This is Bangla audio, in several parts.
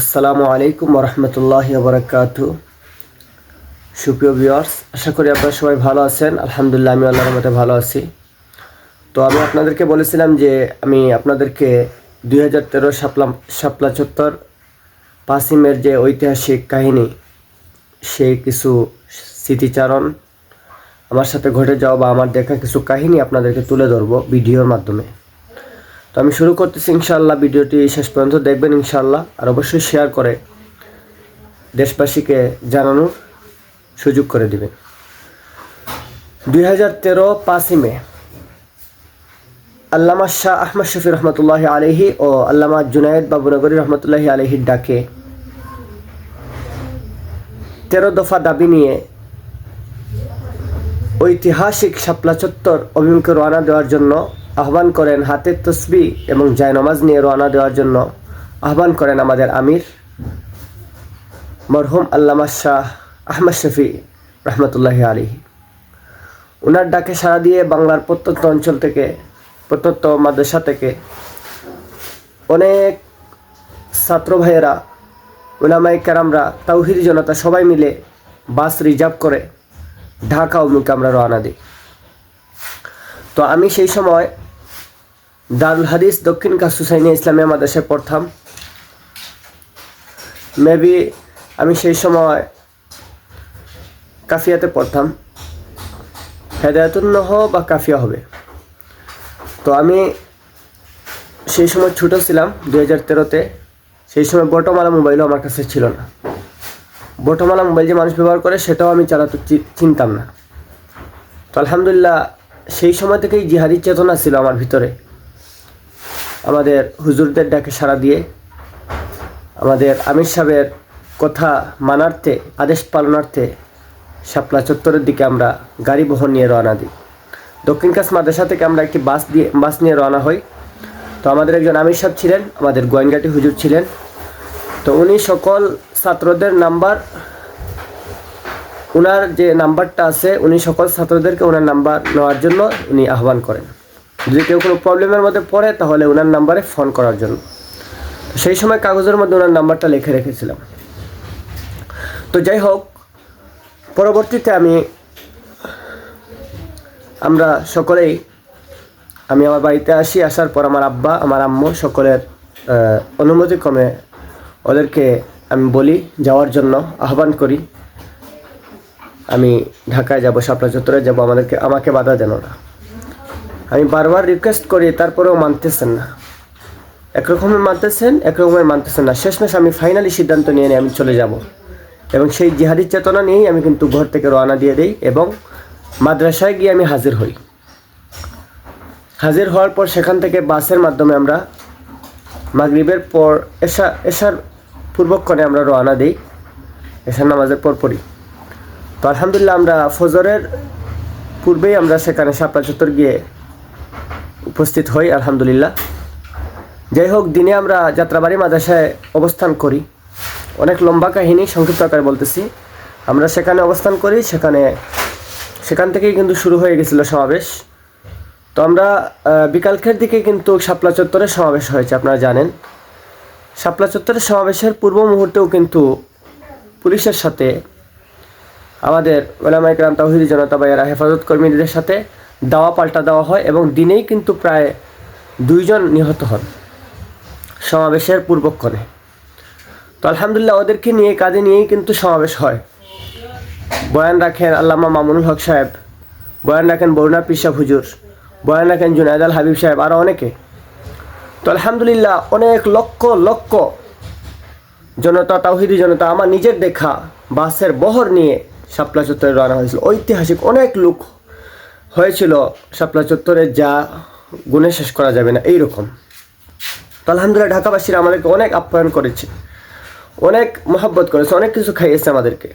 আসসালামু আলাইকুম রহমতুল্লাহ বরকাত সুপ্রিয় ভিউয়ার্স, আশা করি আপনারা সবাই ভালো আছেন। আলহামদুলিল্লাহ, আমি আল্লাহর মতে ভালো আছি। তো আমি আপনাদেরকে বলেছিলাম যে আমি আপনাদেরকে দুই হাজার তেরো শাপলা শাপলা চত্বর পাসিমের যে ঐতিহাসিক কাহিনী, সেই কিছু স্মৃতিচারণ আমার সাথে ঘটে যাওয়া বা আমার দেখা কিছু কাহিনী আপনাদেরকে তুলে ধরবো ভিডিওর মাধ্যমে। তো আমি শুরু করতেছি ইনশাআল্লাহ ভিডিওটি শেষ পর্যন্ত দেখবেন ইনশাআল্লাহ, আর অবশ্যই শেয়ার করে দেশবাসীকে জানানোর সুযোগ করে দিবেন। দুই হাজার তেরো পাঁচই মে, আল্লামা শাহ আহমদ শফি রহমতুল্লাহ আলহি ও আল্লামা জুনায়েদ বাবুনগরী রহমতুল্লাহ আলহির ডাকে তেরো দফা দাবি নিয়ে ঐতিহাসিক শাপলা চত্বর অভিমুখে রওনা দেওয়ার জন্য আহ্বান করেন হাতের তসবি এবং জায়নামাজ নিয়ে রওনা দেওয়ার জন্য। আহ্বান করেন আমাদের আমির, মরহুম আল্লামা শাহ আহমদ শফি রহমতুল্লাহ আলী ওনার ডাকে সাড়া দিয়ে বাংলার প্রত্যন্ত অঞ্চল থেকে, প্রত্যন্ত মাদ্রাসা থেকে অনেক ছাত্র ভাইয়েরা ওলামাই কারামরা, তাওহিদ জনতা সবাই মিলে বাস রিজার্ভ করে ঢাকা অভিমুখে আমরা রওনা দিই। তো আমি সেই সময় দারুল হাদিস দক্ষিণ কাসুসাইনি ইসলামিয়া মাদ্রাসায় পড়তাম মেবি আমি সেই সময় কাফিয়াতে পড়তাম হেদায়তুন্নহ বা কাফিয়া হবে তো আমি সেই সময় ছোটো ছিলাম দু হাজার তেরোতে সেই সময় বটমালা মোবাইলও আমার কাছে ছিল না বটমালা মোবাইল যে মানুষ ব্যবহার করে সেটাও আমি চালাতে চিনতাম না তো আলহামদুলিল্লাহ সেই সময় থেকেই জিহাদি চেতনা ছিল আমার ভিতরে আমাদের হুজুরদের ডাকে সাড়া দিয়ে, আমাদের আমির সাহেবের কথা মানার্থে, আদেশ পালনার্থে শাপলা চত্বরের দিকে আমরা গাড়ি বহন নিয়ে রওনা দিই। দক্ষিণ কাছ মাদ্রাসা থেকে আমরা একটি বাস দিয়ে, বাস নিয়ে রওনা হই। তো আমাদের একজন আমির সাহেব ছিলেন, আমাদের গোয়েনগাটি হুজুর ছিলেন। তো উনি সকল ছাত্রদের নাম্বার ওনার যে নাম্বারটা আছে, উনি সকল ছাত্রদেরকে ওনার নাম্বার নেওয়ার জন্য উনি আহ্বান করেন। যদি কেউ কোনো প্রবলেমের মধ্যে পড়ে, তাহলে ওনার নাম্বারে ফোন করার জন্য। সেই সময় কাগজের মধ্যে ওনার নাম্বারটা লিখে রেখেছিলাম। তো যাই হোক, পরবর্তীতে আমি, আমরা সকলেই, আমি আমার বাড়িতে আসি, আসার পর আমার আব্বা, আমার আম্মু সকলের অনুমতি ক্রমে ওদেরকে আমি বলি, যাওয়ার জন্য আহ্বান করি। আমি ঢাকায় যাব শাপলা চত্বরে যাব, আমাদেরকে, আমাকে বাধা দেন না আমি বারবার রিকোয়েস্ট করি, তারপরেও মানতেছেন না। একরকমের মানতেছেন একরকমের মানতেছেন না। শেষমেশ আমি ফাইনালি সিদ্ধান্ত নিয়ে নিয়ে আমি চলে যাব। এবং সেই জিহাদি চেতনা নিয়েই আমি কিন্তু ঘর থেকে রওনা দিয়ে দিই এবং মাদ্রাসায় গিয়ে আমি হাজির হই। হাজির হওয়ার পর সেখান থেকে বাসের মাধ্যমে আমরা মাগরিবের পর এসা এসার পূর্বক্ষণে আমরা রওনা দিই। এসার নামাজের পর পরই। তো আলহামদুলিল্লাহ আমরা ফজরের পূর্বেই আমরা সেখানে শাপলা চত্বর গিয়ে উপস্থিত হই, আলহামদুলিল্লাহ। যাই হোক, দিনে আমরা যাত্রাবাড়ি মাদ্রাসায় অবস্থান করি। অনেক লম্বা কাহিনী, সংক্ষিপ্ত আকারে বলতেছি। আমরা সেখানে অবস্থান করি, সেখানে, সেখান থেকেই কিন্তু শুরু হয়ে গেছিল সমাবেশ। তো আমরা বিকালকের দিকে কিন্তু শাপলা চত্বরে সমাবেশ হয়েছে, আপনারা জানেন। শাপলা চত্বরের সমাবেশের পূর্ব মুহূর্তেও কিন্তু পুলিশের সাথে আমাদের ওলামাই গ্রাম তাহিদি জনতা ভাইয়েরা হেফাজত কর্মীদের সাথে দাওয়া পাল্টা দেওয়া হয় এবং দিনেই কিন্তু প্রায় দুইজন নিহত হন সমাবেশের পূর্বক্ষণে। তো আলহামদুলিল্লাহ ওদেরকে নিয়ে, কাজে নিয়েই কিন্তু সমাবেশ হয়। বয়ান রাখেন আল্লামা মামুনুল হক সাহেব, বয়ান রাখেন বরুণা পিসাব হুজুর, বয়ান রাখেন জুনায়দ আল হাবিব সাহেব আরও অনেকে। তো আলহামদুলিল্লাহ অনেক লক্ষ লক্ষ জনতা, তাওহিদি জনতা আমার নিজের দেখা বাসের বহর নিয়ে শাপলা চত্বরে রওনা হয়েছিল। ঐতিহাসিক অনেক লোক হয়েছিল শাপলা চত্বরে যা গুণে শেষ করা যাবে না, এইরকম। তো আলহামদুলিল্লাহ ঢাকাবাসীরা আমাদেরকে অনেক আপ্যায়ন করেছে, অনেক মহাব্বত করেছে, অনেক কিছু খাইয়েছে আমাদেরকে।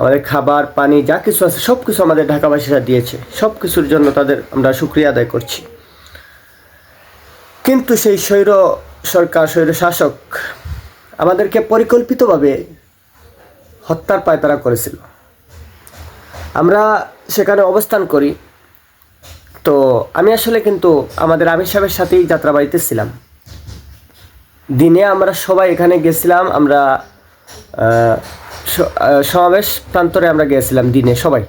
আমাদের খাবার, পানি, যা কিছু আছে সব কিছু আমাদের ঢাকাবাসীরা দিয়েছে সব কিছুর জন্য তাদের আমরা সুক্রিয়া আদায় করছি। কিন্তু সেই স্বৈর সরকার, স্বৈর শাসক আমাদেরকে পরিকল্পিতভাবে হত্যার পায়তারা করেছিল। আমরা সেখানে অবস্থান করি। তো আমি আসলে কিন্তু আমাদের আমির সাহেবের সাথেই যাত্রাবাড়িতে ছিলাম। দিনে আমরা সবাই এখানে গেছিলাম, আমরা সমাবেশ প্রান্তরে আমরা গিয়েছিলাম দিনে সবাই।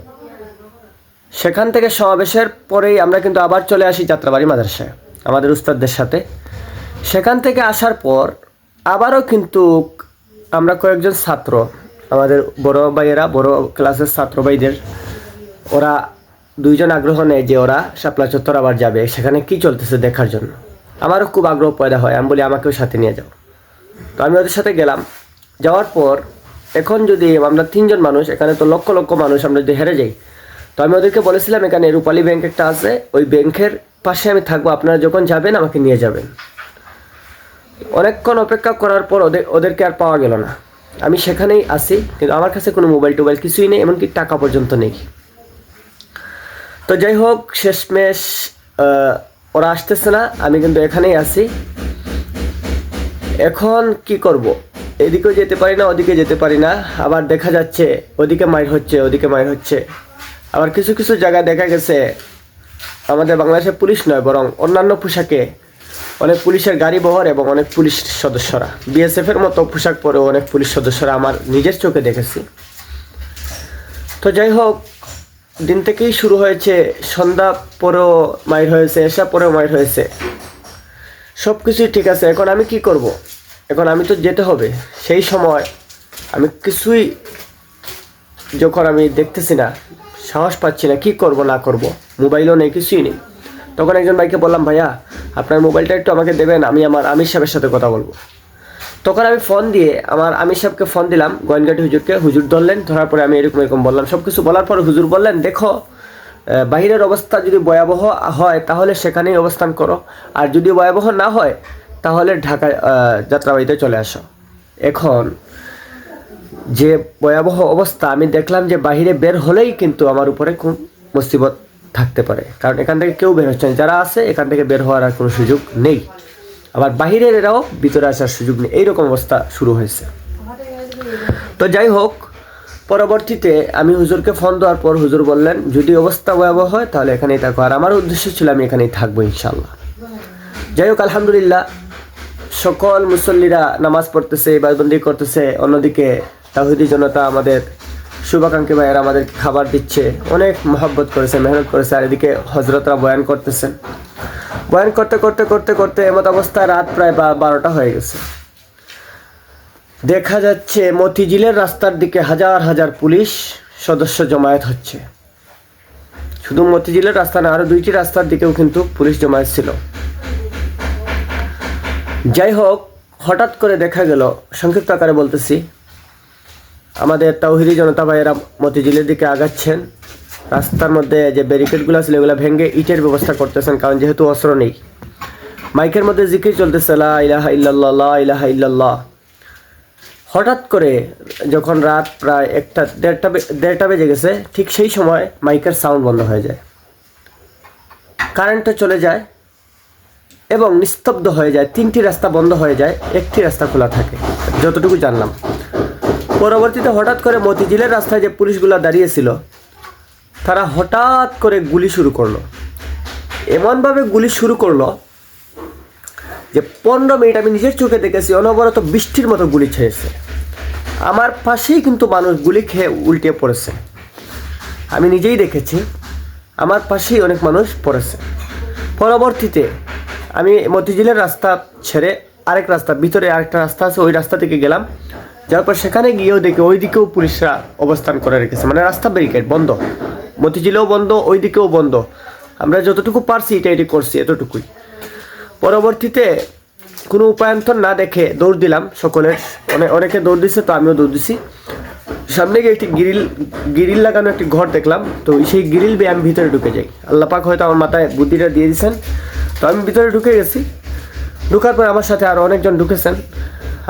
সেখান থেকে সমাবেশের পরেই আমরা কিন্তু আবার চলে আসি যাত্রাবাড়ি মাদ্রাসায়, আমাদের উস্তাদদের সাথে। সেখান থেকে আসার পর আবারও কিন্তু আমরা কয়েকজন ছাত্র আমাদের বড় ভাইয়েরা, বড় ক্লাসের ছাত্র ভাইদের, ওরা দুইজন আগ্রহ নেয় যে ওরা শাপলা চত্বর আবার যাবে। সেখানে কি চলতেছে দেখার জন্য? আমারও খুব আগ্রহ পয়দা হয়। আমি বলি, আমাকেও সাথে নিয়ে যাও। তো আমি ওদের সাথে গেলাম। যাওয়ার পর এখন যদি আমরা তিনজন মানুষ, এখানে তো লক্ষ লক্ষ মানুষ, আমরা যদি হেরে যাই, তো আমি ওদেরকে বলেছিলাম, এখানে রূপালী ব্যাংক একটা আছে। ওই ব্যাংকের পাশে আমি থাকব। আপনারা যখন যাবেন, আমাকে নিয়ে যাবেন। অনেকক্ষণ অপেক্ষা করার পর ওদের ওদেরকে আর পাওয়া গেল না। আমি সেখানেই আসি কিন্তু আমার কাছে কোনো মোবাইল টোবাইল কিছুই নেই, এমনকি টাকা পর্যন্ত নেই। তো যাই হোক, শেষমেশ ওরা আসতেছে না, আমি কিন্তু এখানেই আছি। এখন কি করব? এদিকেও যেতে পারি না, ওদিকে যেতে পারি না। আবার দেখা যাচ্ছে, ওদিকে মাইর হচ্ছে, ওদিকে মাইর হচ্ছে। আবার কিছু কিছু জায়গায় দেখা গেছে, আমাদের বাংলাদেশের পুলিশ নয়, বরং অন্যান্য পোশাকে অনেক পুলিশের গাড়ি বহর এবং অনেক পুলিশ সদস্যরা। বিএসএফ এর মতো পোশাক পরেও অনেক পুলিশ সদস্যরা আমার নিজের চোখে দেখেছি। তো যাই হোক, দিন থেকেই শুরু হয়েছে, সন্ধ্যা পরেও মাইর হয়েছে, এসা পরেও মাইর হয়েছে। সব কিছুই ঠিক আছে, এখন আমি কি করব? এখন আমি তো যেতে হবে। সেই সময় আমি কিছুই যখন আমি দেখতেছি না, সাহস পাচ্ছি না, কি করব, না করব, মোবাইলও নেই, কিছুই নেই। তখন একজন ভাইকে বললাম ভাইয়া আপনার মোবাইলটা একটু আমাকে দেবেন আমি আমার আমির সাহেবের সাথে কথা বলব। তখন আমি ফোন দিয়ে আমার আমির সাহেবকে ফোন দিলাম গোয়েনঘাটি হুজুরকে হুজুর ধরলেন? ধরার পরে আমি এরকম এরকম বললাম। সব কিছু বলার পর হুজুর বললেন দেখো বাহিরের অবস্থা যদি ভয়াবহ হয় তাহলে সেখানেই অবস্থান করো। আর যদি ভয়াবহ না হয় তাহলে ঢাকা আহ, যাত্রাবাড়িতে চলে আসো। এখন যে ভয়াবহ অবস্থা আমি দেখলাম যে বাহিরে বের হলেই কিন্তু আমার উপরে খুব মুসিবত থাকতে পারে। কারণ এখান থেকে কেউ বের হচ্ছে না। যারা আছে, এখান থেকে বের হওয়ার আর কোনো সুযোগ নেই। আবার বাহিরের এরাও ভিতরে আসার সুযোগ নেই। এইরকম অবস্থা শুরু হয়েছে। তো যাই হোক, পরবর্তীতে আমি হুজুরকে ফোন দেওয়ার পর হুজুর বললেন, যদি অবস্থা ভয়াবহ হয়, তাহলে এখানেই থাকো। আর আমার উদ্দেশ্য ছিল আমি এখানেই থাকব ইনশাল্লাহ যাই হোক, আলহামদুলিল্লাহ, সকল মুসল্লিরা নামাজ পড়তেছে ইবাদবন্দি করতেছে। অন্যদিকে তাহিদি জনতা আমাদের শুভাকাঙ্ক্ষী ভাইয়েরা আমাদের খাবার দিচ্ছে। অনেক মহব্বত করেছে, মেহনত করেছে আর এদিকে হজরতরা বয়ান করতেছেন। বয়ান করতে করতে করতে করতে এমত অবস্থায় রাত প্রায় বারোটা হয়ে গেছে। দেখা যাচ্ছে মতিঝিলের রাস্তার দিকে হাজার হাজার পুলিশ সদস্য জমায়েত হচ্ছে। শুধু মতিঝিলের রাস্তা না, আরও দুইটি রাস্তার দিকেও কিন্তু পুলিশ জমায়েত ছিল। যাই হোক, হঠাৎ করে দেখা গেল, সংক্ষিপ্ত আকারে বলতেছি আমাদের তাওহিদি জনতা ভাইয়েরা মতিঝিলের দিকে আগাচ্ছেন। রাস্তার মধ্যে যে ব্যারিকেডগুলো ছিল এগুলো ভেঙে ইটের ব্যবস্থা করতেছেন, কারণ যেহেতু অস্ত্র নেই। মাইকের মধ্যে জিকির চলতেছে, লা ইলাহা ইল্লাল্লাহ ইলাহা ইল্লাল্লাহ। হঠাৎ করে যখন রাত প্রায় একটা, দেড়টা দেড়টা বেজে গেছে, ঠিক সেই সময় মাইকের সাউন্ড বন্ধ হয়ে যায়। কারেন্টটা চলে যায় এবং নিস্তব্ধ হয়ে যায়। তিনটি রাস্তা বন্ধ হয়ে যায়, একটি রাস্তা খোলা থাকে। যতটুকু জানলাম। পরবর্তীতে হঠাৎ করে মতিঝিলের রাস্তায় যে পুলিশগুলো দাঁড়িয়েছিল, তারা হঠাৎ করে গুলি শুরু করল। এমনভাবে গুলি শুরু করল যে পনেরো মিনিট আমি নিজের চোখে দেখেছি, অনবরত বৃষ্টির মতো গুলি ছেড়েছে। আমার পাশেই কিন্তু মানুষ গুলি খেয়ে উল্টে পড়েছে। আমি নিজেই দেখেছি, আমার পাশেই অনেক মানুষ পড়েছে। পরবর্তীতে আমি মতিঝিলের রাস্তা ছেড়ে আরেক রাস্তা, ভিতরে আরেকটা রাস্তা আছে, ওই রাস্তা থেকে গেলাম। যাওয়ার পর সেখানে গিয়েও দেখি ওই দিকেও পুলিশরা অবস্থান করে রেখেছে। মানে রাস্তা ব্যারিকেড বন্ধ। মতিঝিলেও বন্ধ ওই দিকেও বন্ধ। আমরা যতটুকু পারছি এটা এটি করছি, এতটুকুই। পরবর্তীতে কোনো উপায়ন্তর না দেখে দৌড় দিলাম সকলের। অনেক অনেকে দৌড় দিচ্ছে তো আমিও দৌড় দিছি। সামনে গিয়ে একটি গিরিল গিরিল লাগানো একটি ঘর দেখলাম। তো সেই গিরিল বেয়ে আমি ভিতরে ঢুকে যাই। আল্লাহ পাক হয়তো আমার মাথায় বুদ্ধিটা দিয়ে দিয়েছেন তো আমি ভিতরে ঢুকে গেছি। ঢুকার পর আমার সাথে আরও অনেকজন ঢুকেছেন।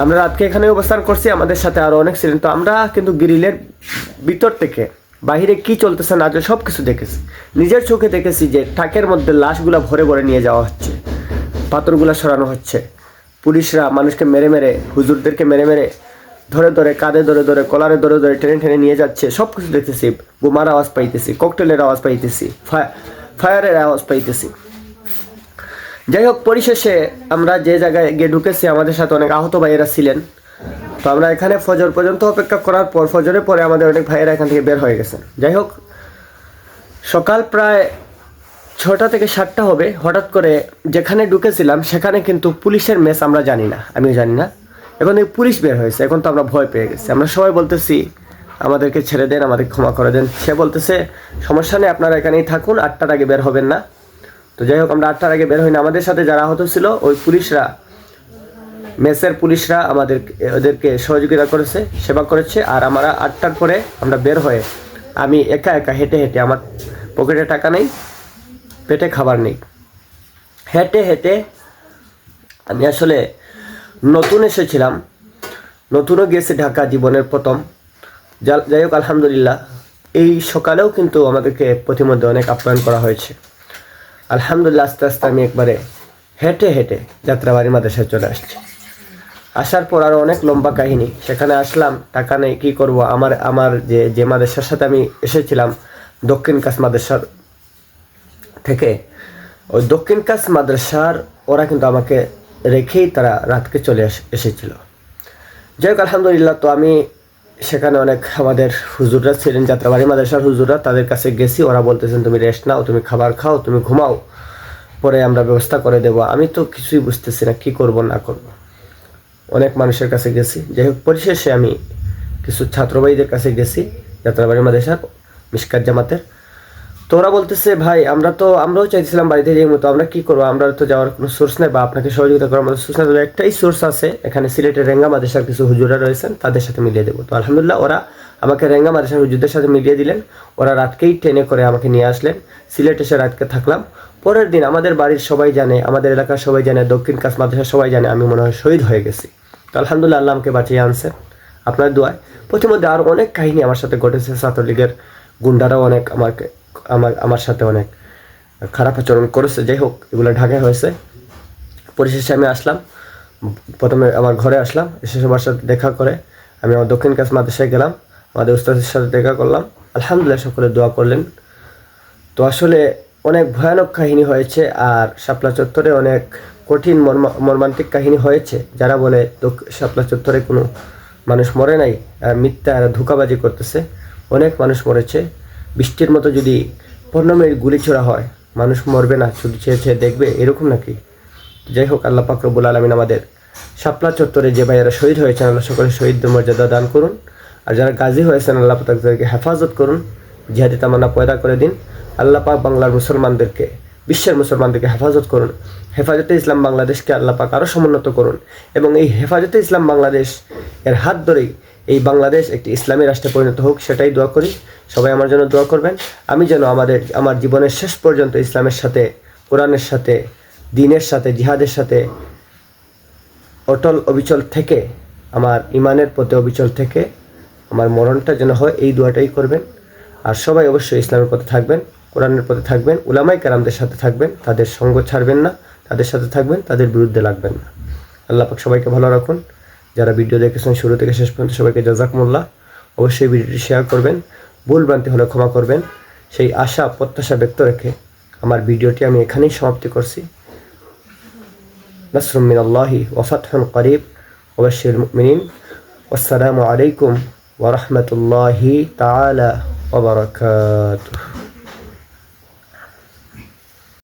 আমরা রাতকে এখানে অবস্থান করছি, আমাদের সাথে আরও অনেক ছিলেন। তো আমরা কিন্তু গ্রিলের ভিতর থেকে বাইরে কি চলতেছে না চলছে সব কিছু দেখেছি। নিজের চোখে দেখেছি যে ট্রাকের মধ্যে লাশগুলা ভরে ভরে নিয়ে যাওয়া হচ্ছে, পাথরগুলা সরানো হচ্ছে। পুলিশরা মানুষকে মেরে মেরে, হুজুরদেরকে মেরে মেরে, ধরে ধরে, কাঁধে ধরে ধরে, কলারে ধরে ধরে টেনে টেনে নিয়ে যাচ্ছে সব কিছু দেখতেছি। বোমার আওয়াজ পাইতেছি ককটেলের আওয়াজ পাইতেছি ফায়ারের আওয়াজ পাইতেছি। যাই হোক পরিশেষে আমরা যে জায়গায় গিয়ে ঢুকেছি, আমাদের সাথে অনেক আহত ভাইয়েরা ছিলেন। তো আমরা এখানে ফজর পর্যন্ত অপেক্ষা করার পর, ফজরের পরে আমাদের অনেক ভাইয়েরা এখান থেকে বের হয়ে গেছেন যাই হোক সকাল প্রায় ছটা থেকে সাতটা হবে। হঠাৎ করে যেখানে ঢুকেছিলাম, সেখানে কিন্তু পুলিশের মেস আমরা জানি না, আমিও জানি না। এখন এই পুলিশ বের হয়েছে, এখন তো আমরা ভয় পেয়ে গেছি। আমরা সবাই বলতেছি, আমাদেরকে ছেড়ে দেন, আমাদের ক্ষমা করে দেন। সে বলতেছে, সমস্যা নেই, আপনারা এখানেই থাকুন, আটটার আগে বের হবেন না। তো যাই হোক, আমরা আটটার আগে বের হই আমাদের সাথে যারা আহত ছিল, ওই পুলিশরা, মেসের পুলিশরা আমাদের, ওদেরকে সহযোগিতা করেছে, সেবা করেছে, আর আমরা আটটার পরে আমরা বের হয়ে আমি একা একা হেঁটে হেঁটে, আমার পকেটে টাকা নেই, পেটে খাবার নেই। হেঁটে হেঁটে আমি আসলে নতুন এসেছিলাম। নতুনও গেছে ঢাকা জীবনের প্রথম। যাই হোক, আলহামদুলিল্লাহ। এই সকালেও কিন্তু আমাদেরকে প্রতিমধ্যে অনেক আপ্যায়ন করা হয়েছে। আলহামদুলিল্লাহ আস্তে আস্তে আমি একবারে হেঁটে হেঁটে যাত্রাবাড়ি মাদ্রাসায় চলে আসছি। আসার পর আরও অনেক লম্বা কাহিনী। সেখানে আসলাম, টাকা নেই, কী করব? আমার আমার যে যে মাদ্রাসার সাথে আমি এসেছিলাম, দক্ষিণ কাছ মাদ্রাসার থেকে, ওই দক্ষিণ কাছ মাদ্রাসার ওরা কিন্তু আমাকে রেখেই তারা রাতকে চলে এস- এসেছিল। যাই হোক, আলহামদুলিল্লাহ, তো আমি সেখানে অনেক আমাদের হুজুররা ছিলেন, যাত্রাবাড়ি মাদ্রাসার হুজুররা, তাদের কাছে গেছি। ওরা বলতেছেন, তুমি রেস্ট নাও, তুমি খাবার খাও, তুমি ঘুমাও। পরে আমরা ব্যবস্থা করে দেবো। আমি তো কিছুই বুঝতেছি না, কী করব, না করব। অনেক মানুষের কাছে গেছি। যাই হোক, পরিশেষে আমি কিছু ছাত্রবাহীদের কাছে গেছি, যাত্রাবাড়ি মাদ্রাসার মিসকাত জামাতের। তো ওরা বলতেছে, ভাই, আমরা তো, আমরাও চাইছিলাম বাড়িতে যাই মতো আমরা কি করব? আমরা তো যাওয়ার কোনো সোর্স নেই বা আপনাকে সহযোগিতা করার মতো সোর্স একটাই সোর্স আছে, এখানে সিলেটের রেঙ্গা মাদ্রাসার কিছু হুজুরা রয়েছেন, তাদের সাথে মিলিয়ে দেবো। তো আলহামদুলিল্লাহ, ওরা আমাকে রেঙ্গা মাদ্রাসার হুজুরদের সাথে মিলিয়ে দিলেন। ওরা রাতকেই ট্রেনে করে আমাকে নিয়ে আসলেন। সিলেট এসে রাতকে থাকলাম। পরের দিন আমাদের বাড়ির সবাই জানে, আমাদের এলাকার সবাই জানে, দক্ষিণ কাছ মাদ্রাসার সবাই জানে, আমি মনে হয় শহীদ হয়ে গেছি। তো আলহামদুলিল্লাহ, আল্লাহ আমাকে বাঁচিয়ে আনছেন আপনার দোয়ায়। প্রতিমধ্যে আরও অনেক কাহিনী আমার সাথে ঘটেছে, ছাত্রলীগের গুন্ডারাও অনেক আমাকে আমার আমার সাথে অনেক খারাপ আচরণ করেছে। যাই হোক, এগুলো ঢাকায় হয়েছে। পরিশেষে আমি আসলাম। প্রথমে আমার ঘরে আসলাম। এসে সবার সাথে দেখা করে আমি আমার দক্ষিণ কাছ মাদ্রাসায় গেলাম। আমাদের উস্তাদের সাথে দেখা করলাম। আলহামদুলিল্লাহ, সকলে দোয়া করলেন। তো আসলে অনেক ভয়ানক কাহিনী হয়েছে আর শাপলা চত্বরে অনেক কঠিন মর্মা- মর্মান্তিক কাহিনী হয়েছে। যারা বলে শাপলা চত্বরে কোনো মানুষ মরে নাই মিথ্যা আর ধোকাবাজি করতেছে। অনেক মানুষ মরেছে। বৃষ্টির মতো যদি মিনিট গুলি ছোড়া হয়, মানুষ মরবে না ছেয়ে ছেয়ে দেখবে, এরকম নাকি? যাই হোক, আল্লাহ পাক রব্বুল আলমিন আমাদের শাপলা চত্বরে যে ভাইয়েরা শহীদ হয়েছেন, আল্লাহ সকলে শহীদদের মর্যাদা দান করুন। আর যারা গাজী হয়েছেন, আল্লাহ তাদেরকে হেফাজত করুন, জিহাদি তামান্না পয়দা করে দিন। আল্লাহ পাক বাংলার মুসলমানদেরকে, বিশ্বের মুসলমানদেরকে হেফাজত করুন। হেফাজতে ইসলাম বাংলাদেশকে আল্লাহ পাক আরও সমুন্নত করুন। এবং এই হেফাজতে ইসলাম বাংলাদেশ এর হাত ধরেই এই বাংলাদেশ একটি ইসলামী রাষ্ট্রে পরিণত হোক, সেটাই দোয়া করি। সবাই আমার জন্য দোয়া করবেন। আমি যেন আমাদের, আমার জীবনের শেষ পর্যন্ত ইসলামের সাথে, কোরআনের সাথে, দিনের সাথে, জিহাদের সাথে অটল অবিচল থেকে, আমার ইমানের পথে অবিচল থেকে, আমার মরণটা যেন হয়, এই দোয়াটাই করবেন। আর সবাই অবশ্যই ইসলামের পথে থাকবেন, কোরআনের পথে থাকবেন উলামাই কারামদের সাথে থাকবেন, তাদের সঙ্গ ছাড়বেন না, তাদের সাথে থাকবেন, তাদের বিরুদ্ধে লাগবেন না। আল্লাহ পাক সবাইকে ভালো রাখুন। যারা ভিডিও দেখেছেন শুরু থেকে শেষ পর্যন্ত সবাইকে জাজাকমোল্লা অবশ্যই ভিডিওটি শেয়ার করবেন, ভুল ভ্রান্তি হলে ক্ষমা করবেন। সেই আশা, প্রত্যাশা ব্যক্ত রেখে আমার ভিডিওটি আমি এখানেই সমাপ্তি করছি। নসরুমিনাল্লাহি ওফাত হন করিব। অবশ্যই মিনিন আসসালামু আলাইকুম ওরহমতুল্লাহি তালা ওবরাকাতুহ